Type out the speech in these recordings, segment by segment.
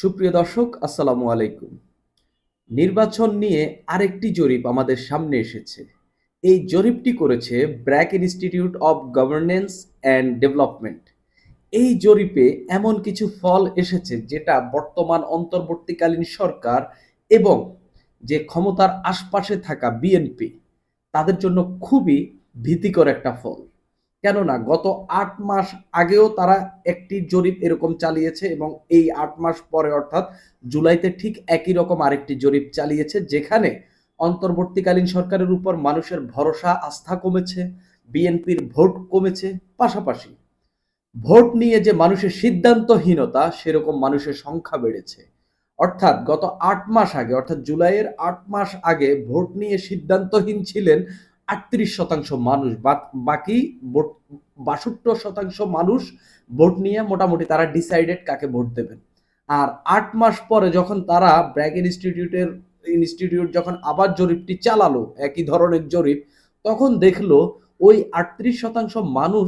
সুপ্রিয় দর্শক, আসসালামু আলাইকুম। নির্বাচন নিয়ে আরেকটি জরিপ আমাদের সামনে এসেছে। এই জরিপটি করেছে BRAC institute of governance and development. এই জরিপে এমন কিছু ফল এসেছে যেটা বর্তমান অন্তর্বর্তীকালীন সরকার এবং যে ক্ষমতার আশপাশে থাকা বিএনপি, তাদের জন্য খুবই ভীতিকর একটা ফল। কেননা গত আট মাস আগেও তারা একটি জরিপ এরকম চালিয়েছে এবং এই আট মাস পরে অর্থাৎ জুলাইতে ঠিক একই রকম আরেকটি জরিপ চালিয়েছে, যেখানে অন্তর্বর্তীকালীন সরকারের উপর মানুষের ভরসা, আস্থা কমেছে, বিএনপির ভোট কমেছে, পাশাপাশি ভোট নিয়ে যে মানুষের সিদ্ধান্তহীনতা, সেরকম মানুষের সংখ্যা বেড়েছে। অর্থাৎ গত আট মাস আগে, অর্থাৎ জুলাইয়ের আট মাস আগে ভোট নিয়ে সিদ্ধান্তহীন ছিলেন আটত্রিশ শতাংশ মানুষ, বাকি ভোট, বাষট্টি শতাংশ মানুষ ভোট নিয়ে মোটামুটি তারা ডিসাইডেড কাকে ভোট দেবেন। আর আট মাস পরে যখন তারা ব্র্যাক ইনস্টিটিউটের, ইনস্টিটিউট যখন আবার জরিপটি চালালো, একই ধরনের জরিপ, তখন দেখল ওই আটত্রিশ শতাংশ মানুষ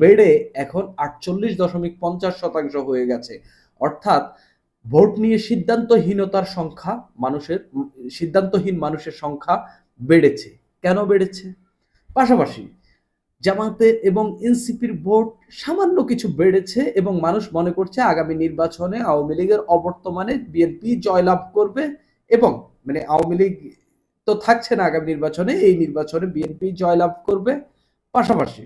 বেড়ে এখন আটচল্লিশ দশমিক পঞ্চাশ শতাংশ হয়ে গেছে। অর্থাৎ ভোট নিয়ে সিদ্ধান্তহীনতার সংখ্যা মানুষের, সিদ্ধান্তহীন মানুষের সংখ্যা বেড়েছে। কেন বেড়েছে? পাশাপাশি জামাতে এবং এনসিপির ভোট সামান্য কিছু বেড়েছে এবং মানুষ মনে করছে আগামী নির্বাচনে আওয়ামী লীগের অবর্তমানে বিএনপি জয়লাভ করবে এবং মানে আওয়ামী লীগ তো থাকছে না আগামী নির্বাচনে, এই নির্বাচনে বিএনপি জয়লাভ করবে। পাশাপাশি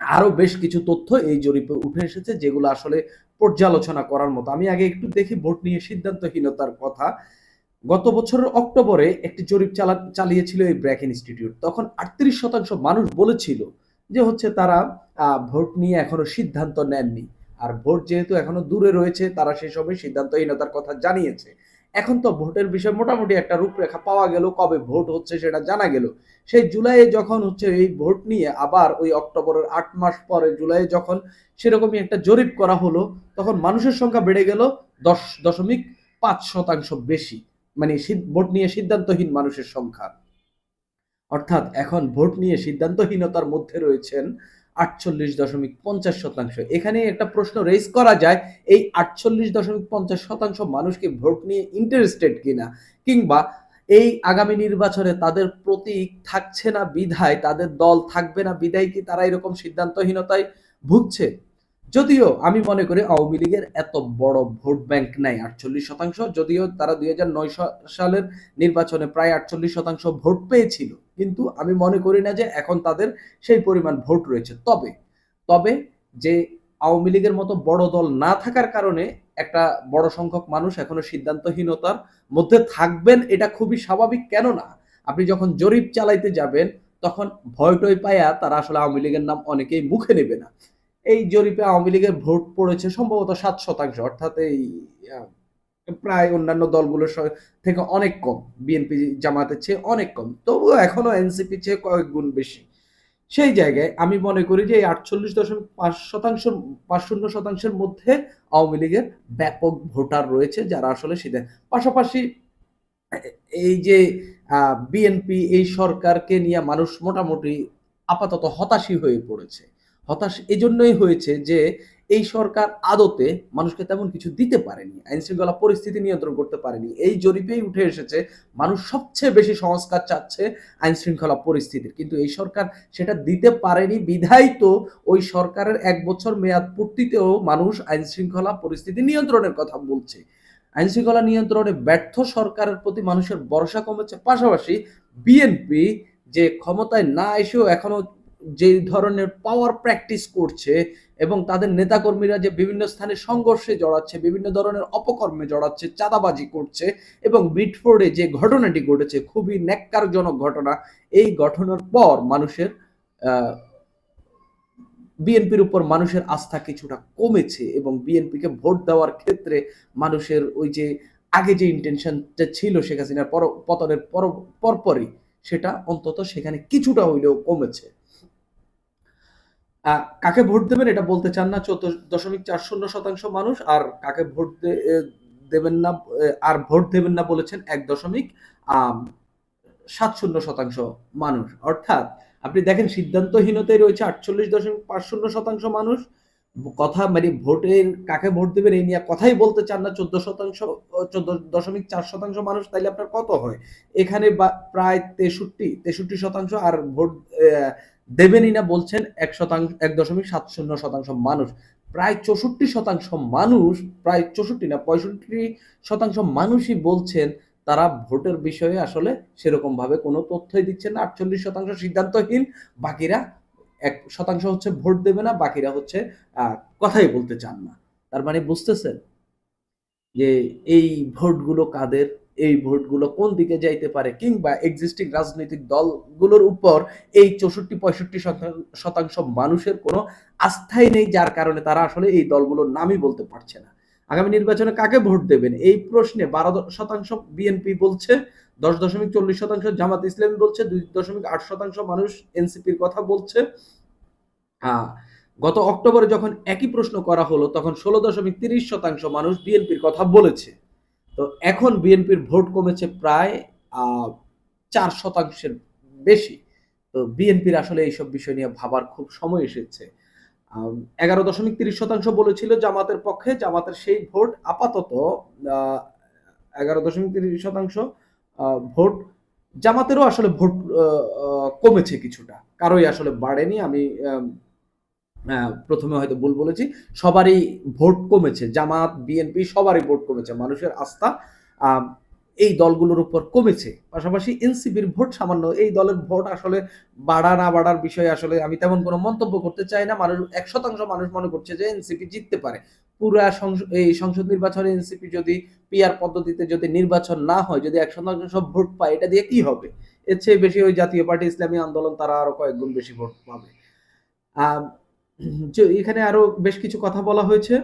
আরও বেশ কিছু তথ্য এই জরিপে উঠে এসেছে যেগুলো আসলে পর্যালোচনা করার মতো। আমি আগে একটু দেখি ভোট নিয়ে সিদ্ধান্তহীনতার কথা। গত বছরের অক্টোবরে একটি জরিপ চালা, চালিয়েছিল এই ব্র্যাক ইনস্টিটিউট। তখন আটত্রিশ শতাংশ মানুষ বলেছিল যে হচ্ছে তারা ভোট নিয়ে এখনও সিদ্ধান্ত নেননি। আর ভোট যেহেতু এখনও দূরে রয়েছে, তারা সেই সময় সিদ্ধান্তহীনতার কথা জানিয়েছে। এখন তো ভোটের বিষয়ে মোটামুটি একটা রূপরেখা পাওয়া গেল, কবে ভোট হচ্ছে সেটা জানা গেল। সেই জুলাইয়ে যখন হচ্ছে এই ভোট নিয়ে আবার ওই অক্টোবরের আট মাস পরে জুলাইয়ে যখন সেরকমই একটা জরিপ করা হলো, তখন মানুষের সংখ্যা বেড়ে গেল দশ দশমিক পাঁচ শতাংশ বেশি। মানে ভোট নিয়ে সিদ্ধান্তহীন মানুষের সংখ্যা। অর্থাৎ এখন ভোট নিয়ে সিদ্ধান্তহীনতার মধ্যে রয়েছেন আটচল্লিশ দশমিক পঞ্চাশ শতাংশ। এখানে একটা প্রশ্ন রেজ করা যায়, এই আটচল্লিশ দশমিক পঞ্চাশ শতাংশ মানুষকে ভোট নিয়ে ইন্টারেস্টেড কিনা? কিংবা এই আগামী নির্বাচনে তাদের প্রতীক থাকছে না বিধায়, তাদের দল থাকবে না বিধায় কি তারা এরকম সিদ্ধান্তহীনতায় ভুগছে? যদিও আমি মনে করি আওয়ামী লীগের এত বড় ভোট ব্যাংক নাই, আটচল্লিশ শতাংশ, যদিও তারা দুই হাজার নয় সালের নির্বাচনে প্রায় আটচল্লিশ শতাংশ ভোট পেয়েছিল। কিন্তু আমি মনে করি না যে এখন তাদের সেই পরিমাণ ভোট রয়েছে। তবে তবে যে আওয়ামী লীগের মতো বড় দল না থাকার কারণে একটা বড় সংখ্যক মানুষ এখনও সিদ্ধান্তহীনতার মধ্যে থাকবেন, এটা খুবই স্বাভাবিক। কেননা, আপনি যখন জরিপ চালাইতে যাবেন, তখন ভয় টয় পায়া তারা আসলে আওয়ামী লীগের নাম অনেকেই মুখে নেবে না। এই জরিপে আওয়ামী লীগের ভোট পড়েছে সম্ভবত সাত শতাংশ, অর্থাৎ এই প্রায় অন্যান্য দলগুলোর থেকে অনেক কম, বিএনপি জামাতের চেয়ে অনেক কম। তবুও এখনও এনসিপি চেয়ে কয়েক গুণ বেশি। সেই জায়গায় আমি মনে করি যে এই আটচল্লিশ দশমিক পাঁচ শতাংশ পাঁচ শূন্য শতাংশের মধ্যে আওয়ামী লীগের ব্যাপক ভোটার রয়েছে যারা আসলে সেটা। পাশাপাশি এই যে বিএনপি এই সরকারকে নিয়ে মানুষ মোটামুটি আপাতত হতাশই হয়ে পড়েছে। হতাশ এজন্যই হয়েছে যে এই সরকার আদতে মানুষকে তেমন কিছু দিতে পারেনি আইন শৃঙ্খলা পরিস্থিতি নিয়ন্ত্রণ করতে পারেনি। এই জরিপেই উঠে এসেছে, মানুষ সবচেয়ে বেশি সংস্কার চাচ্ছে আইন শৃঙ্খলা পরিস্থিতির। কিন্তু এই সরকার সেটা দিতে পারেনি বিধায় তো ওই সরকারের এক বছর মেয়াদ পূর্তিতেও মানুষ আইন শৃঙ্খলা পরিস্থিতি নিয়ন্ত্রণের কথা বলছে। আইন শৃঙ্খলা নিয়ন্ত্রণে ব্যর্থ সরকারের প্রতি মানুষের ভরসা কমেছে। পাশাপাশি বিএনপি যে ক্ষমতায় না এসেও এখনও যে ধরনের পাওয়ার প্র্যাকটিস করছে এবং তাদের নেতাকর্মীরা যে বিভিন্ন স্থানে সংঘর্ষে জড়াচ্ছে, বিভিন্ন ধরনের অপকর্মে জড়াচ্ছে, চাঁদাবাজি করছে এবং মিটফোর্ডে যে ঘটনাটি ঘটেছে, খুবই ন্যাক্কারজনক ঘটনা, এই ঘটনার পর মানুষের বিএনপির উপর মানুষের আস্থা কিছুটা কমেছে এবং বিএনপিকে ভোট দেওয়ার ক্ষেত্রে মানুষের ওই যে আগে যে ইন্টেনশনটা ছিল শেখ হাসিনার পর, পতনের পর, পরপরই সেটা অন্তত সেখানে কিছুটা হইলেও কমেছে। কাকে ভোট দেবেন এটা বলতে চান না, চোদ্দ দশমিক চার শূন্য শতাংশ মানুষ, আর কাকে ভোট দেবেন না আর ভোট দেবেন না বলেছেন এক দশমিক সাত শূন্য শতাংশ মানুষ। অর্থাৎ আপনি দেখেন সিদ্ধান্তহীনতায় রয়েছে আটচল্লিশ দশমিক পাঁচ শূন্য শতাংশ মানুষ। কথা মানে ভোটের কাকে ভোট দেবেন এই নিয়ে কথাই বলতে চান না, চোদ্দ শতাংশ, চোদ্দ দশমিক চার শতাংশ মানুষ, তাইলে আপনার কত হয়? এখানে প্রায় তেষট্টি তেষট্টি শতাংশ, আর ভোট দেবেনই না বলছেন এক শতাংশ, এক দশমিক সাত শূন্য শতাংশ মানুষ। প্রায় চৌষট্টি শতাংশ মানুষ, প্রায় চৌষট্টি না, পঁয়ষট্টি শতাংশ মানুষই বলছেন তারা ভোটের বিষয়ে আসলে সেরকম ভাবে কোনো তথ্যই দিচ্ছেন না। আটচল্লিশ শতাংশ সিদ্ধান্তহীন, বাকিরা এক শতাংশ হচ্ছে ভোট দেবে না, বাকিরা হচ্ছে কথাই বলতে চান না। তার মানে বুঝতেছেন যে এই ভোটগুলো কাদের? এই ভোটগুলো কোন দিকে যাইতে পারে কিংবা এক্সিস্টিং রাজনৈতিক দলগুলোর উপর এই চৌষট্টি, পঁয়ষট্টি শতাং- শতাংশ মানুষের কোনো আস্থাই নেই, যার কারণে তারা আসলে এই দলগুলোর নামই বলতে পারছে না। আগামী নির্বাচনে কাকে ভোট দেবেন? এই প্রশ্নে বারো শতাংশ বিএনপি বলছে, দশ দশমিক চল্লিশ শতাংশ জামাত ইসলামী বলছে, দুই দশমিক আট শতাংশ মানুষ এনসিপির কথা বলছে। গত অক্টোবরে যখন একই প্রশ্ন করা হলো, তখন ষোলো দশমিক তিরিশ শতাংশ মানুষ বিএনপির কথা বলেছে। তো এখন বিএনপির ভোট কমেছে প্রায় চার শতাংশের বেশি। তো বিএনপির আসলে এইসব বিষয় নিয়ে ভাবার খুব সময় এসেছে। এগারো দশমিক তিরিশ শতাংশ বলেছিল জামাতের পক্ষে, জামাতের সেই ভোট আপাতত এগারো দশমিক তিরিশ শতাংশ ভোট জামাতেরও আসলে ভোট কমেছে কিছুটা। কারোই আসলে বাড়েনি। আমি প্রথমে হয়তো ভুল বলেছি, সবারই ভোট কমেছে, জামাত বিএনপি সবারই ভোট কমেছে, মানুষের আস্থা এই দলগুলোর উপর কমেছে। পাশাপাশি এনসিপির ভোট সামান্য, এই দলের ভোট আসলে বাড়া না বাড়ার বিষয়ে আসলে আমি তেমন কোনো মন্তব্য করতে চাই না। মানুষ, এক শতাংশ মানুষ মনে করছে যে এনসিপি জিততে পারে। পুরা এই সংসদ নির্বাচনে এনসিপি যদি পিআর পদ্ধতিতে যদি নির্বাচন না হয়, যদি এক শতাংশ ভোট পায়, এটা দিয়ে কি হবে? এর চেয়ে বেশি ওই জাতীয় পার্টি ইসলামী আন্দোলন, তারা আরও কয়েকগুণ বেশি ভোট পাবে। এখানে আরও বেশ কিছু কথা বলা হয়েছে।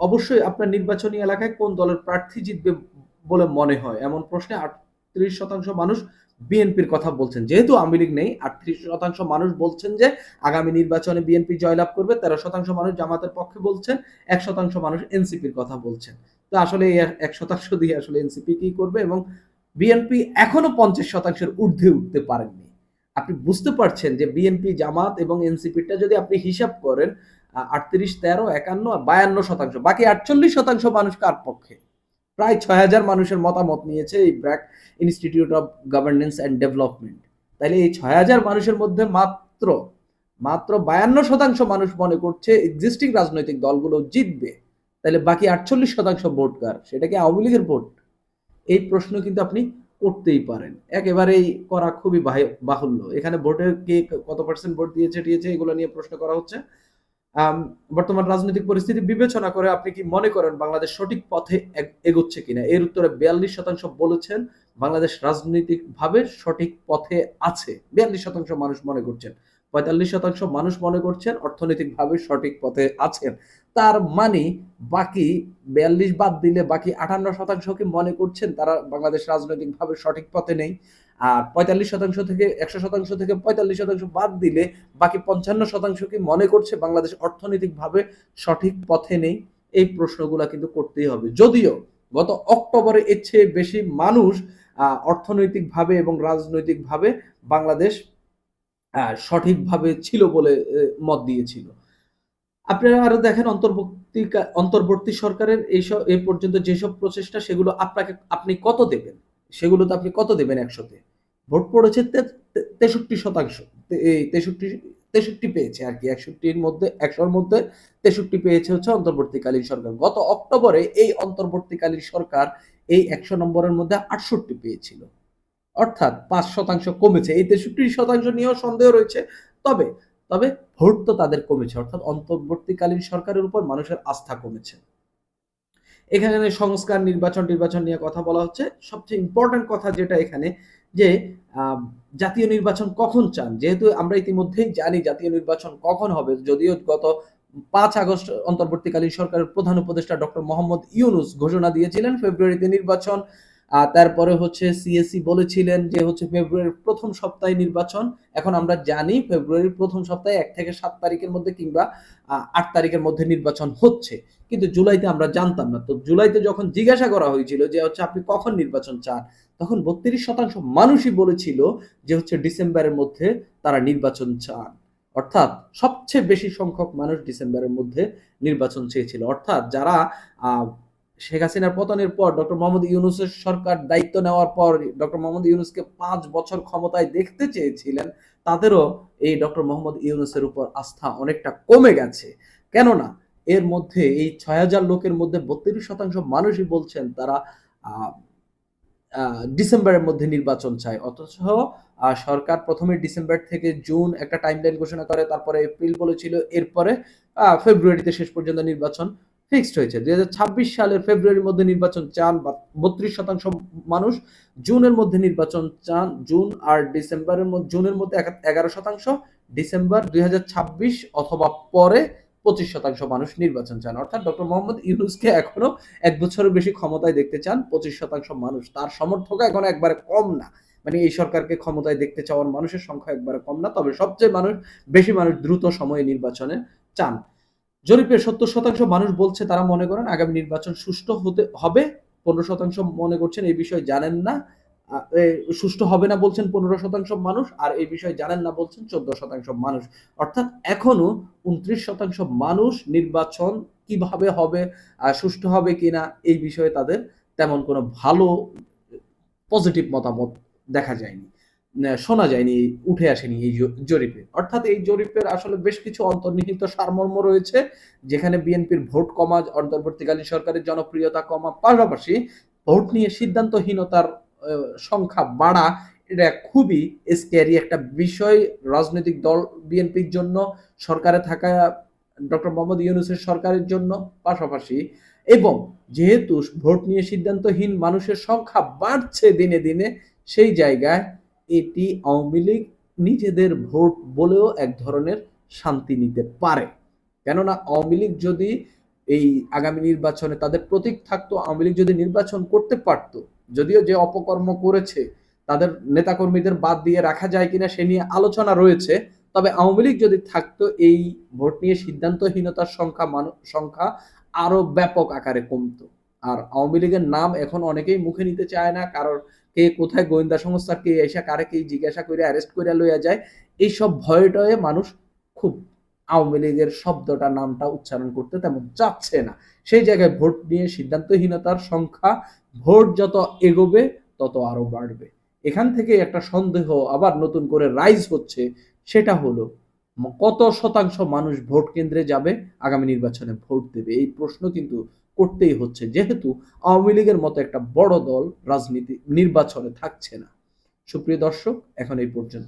অবশ্যই আপনার নির্বাচনী এলাকায় কোন দলের প্রার্থী জিতবে বলে মনে হয়? এমন প্রশ্নে আটত্রিশ শতাংশ মানুষ বিএনপির কথা বলছেন। যেহেতু আওয়ামী লীগ নেই, আটত্রিশ শতাংশ মানুষ বলছেন যে আগামী নির্বাচনে বিএনপি জয়লাভ করবে, তেরো শতাংশ মানুষ জামাতের পক্ষে বলছেন, এক শতাংশ মানুষ এনসিপির কথা বলছেন। তো আসলে এক শতাংশ দিয়ে আসলে এনসিপি কি করবে? এবং বিএনপি এখনও পঞ্চাশ শতাংশের ঊর্ধ্বে উঠতে পারেননি। আপনি বুঝতে পারছেন যে বিএনপি জামাত এবং এনসিপিটা যদি আপনি হিসাব করেন আটত্রিশ, তেরো, একান্ন বায়ান্ন শতাংশ, বাকি আটচল্লিশ শতাংশ মানুষ কার পক্ষে? প্রায় ছয় হাজার মানুষের মতামত নিয়েছে এই BRAC institute of governance and development তাহলে এই ছয় হাজার মানুষের মধ্যে মাত্র মাত্র বায়ান্ন শতাংশ মানুষ মনে করছে এক্সিস্টিং রাজনৈতিক দলগুলো জিতবে। তাহলে বাকি আটচল্লিশ শতাংশ ভোট কার? সেটা কি আওয়ামী লীগের ভোট? এই প্রশ্ন কিন্তু আপনি করতেই পারেন। একেবারেই করা খুবই বাহুল্য। এখানে ভোটের কে কত পার্সেন্ট ভোট দিয়েছে টিয়েছে এগুলো নিয়ে প্রশ্ন করা হচ্ছে। বর্তমান রাজনৈতিক পরিস্থিতি বিবেচনা করে আপনি কি মনে করেন বাংলাদেশ সঠিক পথে এগোচ্ছে কিনা? এর উত্তরে বিয়াল্লিশ শতাংশ বলেছেন, বাংলাদেশ রাজনৈতিকভাবে সঠিক পথে আছে। বিয়াল্লিশ শতাংশ মানুষ মনে করছেন। পঁয়তাল্লিশ শতাংশ মানুষ মনে করছেন অর্থনৈতিক ভাবে সঠিক পথে আছেন। তার মানে বাকি বিয়াল্লিশ বাদ দিলে বাকি আটান্ন শতাংশ কি মনে করছেন তারা বাংলাদেশ রাজনৈতিক ভাবে সঠিক পথে নেই। আর পঁয়তাল্লিশ শতাংশ থেকে একশো শতাংশ থেকে পঁয়তাল্লিশ শতাংশ বাদ দিলে বাকি পঞ্চান্ন শতাংশ কি মনে করছে বাংলাদেশ অর্থনৈতিকভাবে সঠিক পথে নেই। এই প্রশ্নগুলো কিন্তু করতেই হবে। যদিও গত অক্টোবরে এর চেয়ে বেশি মানুষ অর্থনৈতিকভাবে এবং রাজনৈতিকভাবে বাংলাদেশ সঠিকভাবে ছিল বলে মত দিয়েছিল। আপনারা আরও দেখেন অন্তর্বর্তী অন্তর্বর্তী সরকারের এইসব এই পর্যন্ত যেসব প্রচেষ্টা, সেগুলো আপনাকে, আপনি কত দেবেন? সেগুলো তো আপনি কত দেবেন একশোতে? ভোট পড়েছে তেষট্টি শতাংশ। এই তেষট্টি তেষট্টি পেয়েছে আর কি, একষট্টির মধ্যে, একশোর মধ্যে তেষট্টি পেয়েছে হচ্ছে অন্তর্বর্তীকালীন সরকার। গত অক্টোবরে এই অন্তর্বর্তীকালীন সরকার এই একশো নম্বরের মধ্যে আটষট্টি পেয়েছিল। অর্থাৎ পাঁচ শতাংশ কমেছে। এই তেষট্টি শতাংশ নিয়েও সন্দেহ রয়েছে। তবে তবে ভোট তো তাদের কমেছে, অর্থাৎ অন্তর্বর্তীকালীন সরকারের উপর মানুষের আস্থা কমেছে। এখানে সংস্কার, নির্বাচন নির্বাচন নিয়ে কথা বলা হচ্ছে। সবচেয়ে ইম্পর্টেন্ট কথা যেটা এখানে, যে জাতীয় নির্বাচন কখন চান? যেহেতু আমরা ইতিমধ্যেই জানি জাতীয় নির্বাচন কখন হবে, যদিও গত পাঁচ আগস্ট অন্তর্বর্তীকালীন সরকারের প্রধান উপদেষ্টা ডক্টর মোহাম্মদ ইউনুস ঘোষণা দিয়েছিলেন, ফেব্রুয়ারিতে নির্বাচন। তারপরে হচ্ছে সিএসসি বলেছিলেন যে হচ্ছে ফেব্রুয়ারির প্রথম সপ্তাহে নির্বাচন। এখন আমরা জানি ফেব্রুয়ারির প্রথম সপ্তাহে এক থেকে সাত তারিখের মধ্যে কিংবা আট তারিখের মধ্যে নির্বাচন হচ্ছে। কিন্তু জুলাইতে আমরা জানতাম না। তো জুলাইতে যখন জিজ্ঞাসা করা হয়েছিল যে হচ্ছে আপনি কখন নির্বাচন চান, তখন বত্রিশ শতাংশ মানুষই বলেছিল যে হচ্ছে ডিসেম্বরের মধ্যে তারা নির্বাচন চান। অর্থাৎ সবচেয়ে বেশি সংখ্যক মানুষ ডিসেম্বরের মধ্যে নির্বাচন চেয়েছিল। অর্থাৎ যারা শেখ হাসিনার পতনের পর ডক্টর মোহাম্মদ ইউনুসের সরকার দায়িত্ব নেওয়ার পর ডক্টর মোহাম্মদ ইউনুসকে পাঁচ বছর ক্ষমতায় দেখতে চেয়েছিলেন, তাদেরও এই ডক্টর মোহাম্মদ ইউনুসের উপর আস্থা অনেকটা কমে গেছে। কেননা, এর মধ্যে এই ছয় হাজার লোকের মধ্যে বত্রিশ শতাংশ মানুষই বলছেন তারা ডিসেম্বরের মধ্যে নির্বাচন চায়। অথচ সরকার প্রথমে ডিসেম্বর থেকে জুন একটা টাইমলাইন ঘোষণা করে, তারপরে এপ্রিল বলেছিল, এরপরে ফেব্রুয়ারিতে শেষ পর্যন্ত নির্বাচন ফিক্সড হয়েছে। দুই হাজার ছাব্বিশ সালের ফেব্রুয়ারির মধ্যে নির্বাচন চান বত্রিশ শতাংশ মানুষ, জুনের মধ্যে নির্বাচন চান, জুন আর ডিসেম্বরের জুনের মধ্যে এগারো শতাংশ, ডিসেম্বর দুই হাজার ছাব্বিশ অথবা পরে পঁচিশ শতাংশ মানুষ নির্বাচন চান। অর্থাৎ ডক্টর মোহাম্মদ ইউনুসকে এখনও এক বছরের বেশি ক্ষমতায় দেখতে চান, পঁচিশ শতাংশ মানুষ। তার সমর্থক এখনও একবারে কম না। মানে এই সরকারকে ক্ষমতায় দেখতে চাওয়ার মানুষের সংখ্যা একবারে কম না, তবে সবচেয়ে মানুষ, বেশি মানুষ দ্রুত সময়ে নির্বাচনে চান। জরিপের সত্তর শতাংশ মানুষ বলছে তারা মনে করেন আগামী নির্বাচন সুষ্ঠু হতে হবে। পনেরো শতাংশ মনে করছেন এই বিষয়ে জানেন না। সুষ্ঠু হবে না বলছেন পনেরো শতাংশ মানুষ, আর এই বিষয়ে জানেন না বলছেন চোদ্দ শতাংশ মানুষ। অর্থাৎ এখনও উনত্রিশ শতাংশ মানুষ নির্বাচন কীভাবে হবে সুষ্ঠু হবে কিনা, এই বিষয়ে তাদের তেমন কোনো ভালো, পজিটিভ মতামত দেখা যায়নি। শোনা যায়নি, উঠে আসেনি এই জরিপে। অর্থাৎ এই জরিপের আসলে বেশ কিছু অন্তর্নিহিত সারমর্ম রয়েছে, যেখানে বিএনপির ভোট কমা, অন্তর্বর্তীকালীন সরকারের জনপ্রিয়তা কমা, পাশাপাশি ভোট নিয়ে সিদ্ধান্তহীনতার সংখ্যা বাড়া, এটা খুবই স্ক্যারি একটা বিষয়। রাজনৈতিক দল বিএনপির জন্য, সরকারে থাকা ডক্টর মোহাম্মদ ইউনুসের সরকারের জন্য, পাশাপাশি এবং যেহেতু ভোট নিয়ে সিদ্ধান্তহীন মানুষের সংখ্যা বাড়ছে দিনে দিনে, সেই জায়গায় এটি আওয়ামী লীগ নিজেদের ভোট বলেও এক ধরনের শান্তি নিতে পারে। কেননা আওয়ামী লীগ যদি এই আগামী নির্বাচনে তাদের প্রতীক থাকতো, আওয়ামী লীগ যদি নির্বাচন করতে পারত, যদিও যে অপকর্ম করেছে, তাদের নেতাকর্মীদের বাদ দিয়ে রাখা যায় কিনা সে নিয়ে আলোচনা রয়েছে, তবে আওয়ামী লীগ যদি থাকতো, এই ভোট নিয়ে সিদ্ধান্তহীনতার সংখ্যা মানুষ সংখ্যা আরও ব্যাপক আকারে কমতো। আর আওয়ামী লীগের নাম এখন অনেকেই মুখে নিতে চায় না, কারণ কে কোথায় গোয়েন্দা সংস্থার কে, এসে কারে কে জিজ্ঞাসা করে অ্যারেস্ট করে লইয়া যায়, এইসব ভয়ে টয়ে মানুষ খুব আওয়ামী লীগের শব্দটা, নামটা উচ্চারণ করতে তেমন চাচ্ছে না। সেই জায়গায় ভোট নিয়ে সিদ্ধান্তহীনতার সংখ্যা, ভোট যত এগোবে, তত আরও বাড়বে। এখান থেকে একটা সন্দেহ আবার নতুন করে রাইজ হচ্ছে, সেটা হলো, কত শতাংশ মানুষ ভোট কেন্দ্রে যাবে, আগামী নির্বাচনে ভোট দেবে? এই প্রশ্ন কিন্তু করতেই হচ্ছে। যেহেতু আওয়ামী লীগের মতো একটা বড় দল রাজনীতি, নির্বাচনে থাকছে না। সুপ্রিয় দর্শক, এখন এই পর্যন্ত